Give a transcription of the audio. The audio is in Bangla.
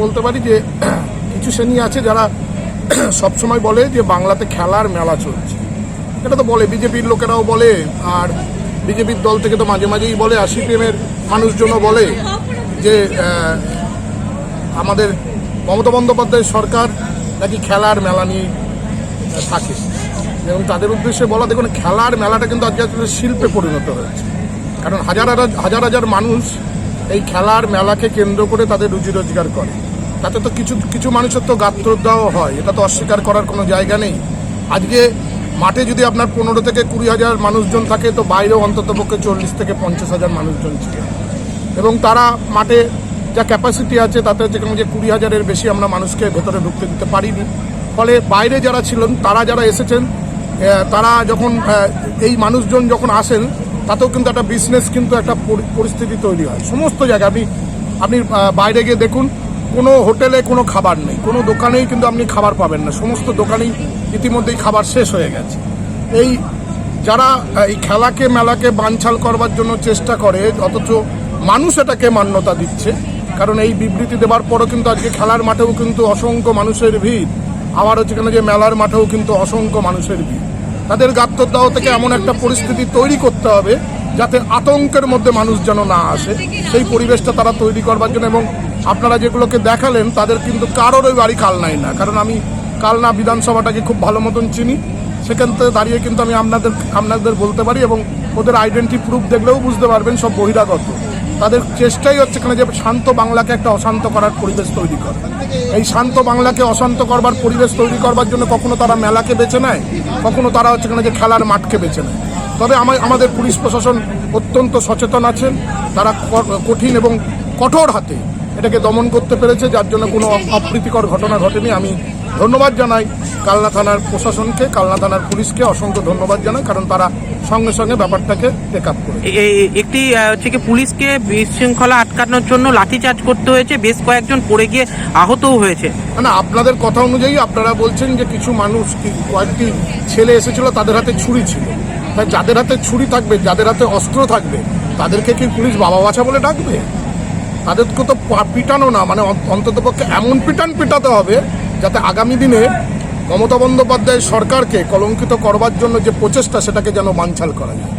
বলতে পারি যে কিছু শ্রেণি আছে যারা সবসময় বলে যে বাংলাতে খেলার মেলা চলছে। এটা তো বলে, বিজেপির লোকেরাও বলে, আর বিজেপির দল থেকে তো মাঝে মাঝেই বলে, আর সিপিএমের মানুষজনও বলে যে আমাদের মমতা বন্দ্যোপাধ্যায় সরকার নাকি খেলার মেলা নিয়ে থাকে। এবং তাদের উদ্দেশ্যে বলা, দেখুন, খেলার মেলাটা কিন্তু আজকে শিল্পে পরিণত হয়েছে। কারণ হাজার হাজার হাজার মানুষ এই খেলার মেলাকে কেন্দ্র করে তাদের রুজি রোজগার করে। তাতে তো কিছু কিছু মানুষের তো গাত্রদাহ হয়। এটা তো অস্বীকার করার কোনো জায়গা নেই। আজকে মাঠে যদি আপনার পনেরো থেকে কুড়ি হাজার মানুষজন থাকে, তো বাইরেও অন্তত পক্ষে চল্লিশ থেকে পঞ্চাশ হাজার মানুষজন ছিল এবং তারা মাঠে যা ক্যাপাসিটি আছে, তাতে হচ্ছে যে কুড়ি হাজারের বেশি আমরা মানুষকে ভেতরে ঢুকতে দিতে পারিনি। ফলে বাইরে যারা ছিলেন, তারা যারা এসেছেন তারা যখন এই মানুষজন যখন আসেন তাতেও কিন্তু একটা বিজনেস কিন্তু একটা পরিস্থিতি তৈরি হয়। সমস্ত জায়গায় আপনি আপনি বাইরে গিয়ে দেখুন, কোনো হোটেলে কোনো খাবার নেই, কোনো দোকানেই কিন্তু আপনি খাবার পাবেন না। সমস্ত দোকানেই ইতিমধ্যেই খাবার শেষ হয়ে গেছে। এই যারা এই খেলাকে, মেলাকে বানছাল করবার জন্য চেষ্টা করে, অথচ মানুষ এটাকে মান্যতা দিচ্ছে, কারণ এই বিবৃতি দেওয়ার পরও কিন্তু আজকে খেলার মাঠেও কিন্তু অসংখ্য মানুষের ভিড়। আবার হচ্ছে যে মেলার মাঠেও কিন্তু অসংখ্য মানুষের ভিড়। তাদের গাত্রদাহ থেকে এমন একটা পরিস্থিতি তৈরি করতে হবে যাতে আতঙ্কের মধ্যে মানুষ যেন না আসে। সেই পরিবেশটা তারা তৈরি করবার জন্য এবং আপনারা যেগুলোকে দেখালেন, তাদের কিন্তু কারোর কারোরই বাড়ি কালনাই না। কারণ আমি কালনা বিধানসভাটাকে খুব ভালো মতন চিনি। সেখান থেকে দাঁড়িয়ে কিন্তু আমি আপনাদের আপনাদের বলতে পারি এবং ওদের আইডেন্টি প্রুফ দেখলেও বুঝতে পারবেন, সব বহিরাগত। তাদের চেষ্টাই হচ্ছে এখানে যে শান্ত বাংলাকে একটা অশান্ত করার পরিবেশ তৈরি করে। এই শান্ত বাংলাকে অশান্ত করবার, পরিবেশ তৈরি করবার জন্য কখনো তারা মেলাকে বেছে নেয়, কখনো তারা হচ্ছে এখানে যে খেলার মাঠকে বেছে নেয়। তবে আমা- আমাদের পুলিশ প্রশাসন অত্যন্ত সচেতন আছেন, তারা কঠিন এবং কঠোর হাতে এটাকে দমন করতে পেরেছে, যার জন্য কোনো অপ্রীতিকর ঘটনা ঘটেনি। আমি ধন্যবাদ জানাই। কালনা থানার প্রশাসনকে কালনা থানার পুলিশকে অসংখ্য ধন্যবাদ জানাই কারণ তারা সঙ্গে সঙ্গে ব্যাপারটাকে টেক আপ করে একটি হচ্ছে কি পুলিশকে বিশৃঙ্খলা আটকানোর জন্য লাঠিচার্জ করতে হয়েছে বেশ কয়েকজন পড়ে গিয়ে আহতও হয়েছে। না আপনাদের কথা অনুযায়ী আপনারা বলছেন যে কিছু মানুষ কয়েকটি ছেলে এসেছিল তাদের হাতে ছুরি ছিল। তাই যাদের হাতে ছুরি থাকবে যাদের হাতে অস্ত্র থাকবে তাদেরকে কি পুলিশ বাবা বাছা বলে ডাকবে? তাদেরকে তো পিটানো না মানে অন্তত পক্ষে এমন পিটান পিটাতে হবে যাতে আগামী দিনে মমতা বন্দ্যোপাধ্যায় সরকারকে কলঙ্কিত করবার জন্য যে প্রচেষ্টা সেটাকে যেন বাঞ্ছাল করা যায়।